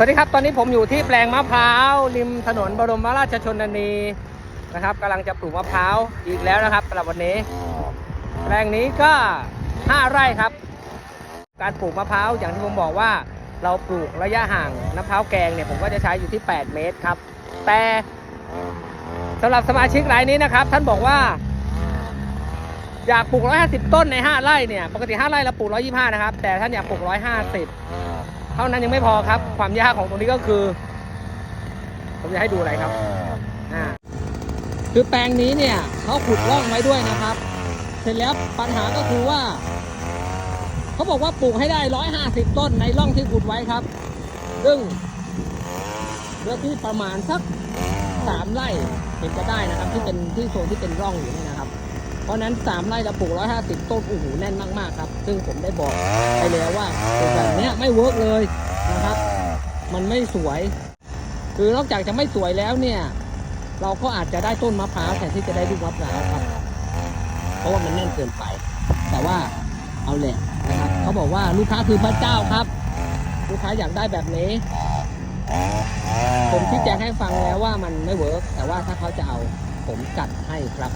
สวัสดีครับตอนนี้ผมอยู่ที่แปลงมะพร้าวริมถนนบรมราชชนนีนะครับกำลังจะปลูกมะพร้าวอีกแล้วนะครับสำหรับวันนี้ แปลงนี้ก็ 5 ไร่ครับ การปลูกมะพร้าวอย่างที่ผมบอกว่า เราปลูกระยะห่างมะพร้าวแกงเนี่ยผมก็จะใช้อยู่ที่ 8 เมตรครับ แต่สำหรับสมาชิกรายนี้นะครับ ท่านบอกว่า อยากปลูก 150 ต้นใน 5 ไร่เนี่ยปกติ 5 ไร่เราปลูก 125 นะครับ แต่ท่านอยากปลูก 150 เท่านั้นยังไม่พอครับ ความยากของตรงนี้ก็คือ ผมจะให้ดูอะไรครับอ่าคือแปลงนี้เนี่ยเขาขุดร่องไว้ด้วยนะครับ เสร็จแล้วปัญหาก็คือว่าเขาบอกว่าปลูกให้ได้150ต้นในร่องที่ขุดไว้ครับ ซึ่งเนื้อที่ประมาณสักสามไร่เห็นจะได้นะครับ ที่เป็นที่โซนที่เป็นร่องอยู่นี่นะครับ เพราะฉะนั้นสามไร่เราปลูก 150 ต้นโอ้โหแน่นมากๆครับ ซึ่งผมได้บอกไปแล้วว่าปลูกแบบเนี้ยไม่เวิร์กเลยนะครับ มันไม่สวย คือนอกจากจะไม่สวยแล้วเนี่ย เราก็อาจจะได้ต้นมะพร้าวแทนที่จะได้ลูกมะพร้าวครับ เพราะว่ามันแน่นเกินไป แต่ว่าเอาแหละนะครับเขาบอกว่าลูกค้าคือพระเจ้าครับ ลูกค้าอยากได้แบบนี้ ผมชี้แจงให้ฟังแล้วว่ามันไม่เวิร์กแต่ว่าถ้าเขาจะเอาผมจัดให้ครับ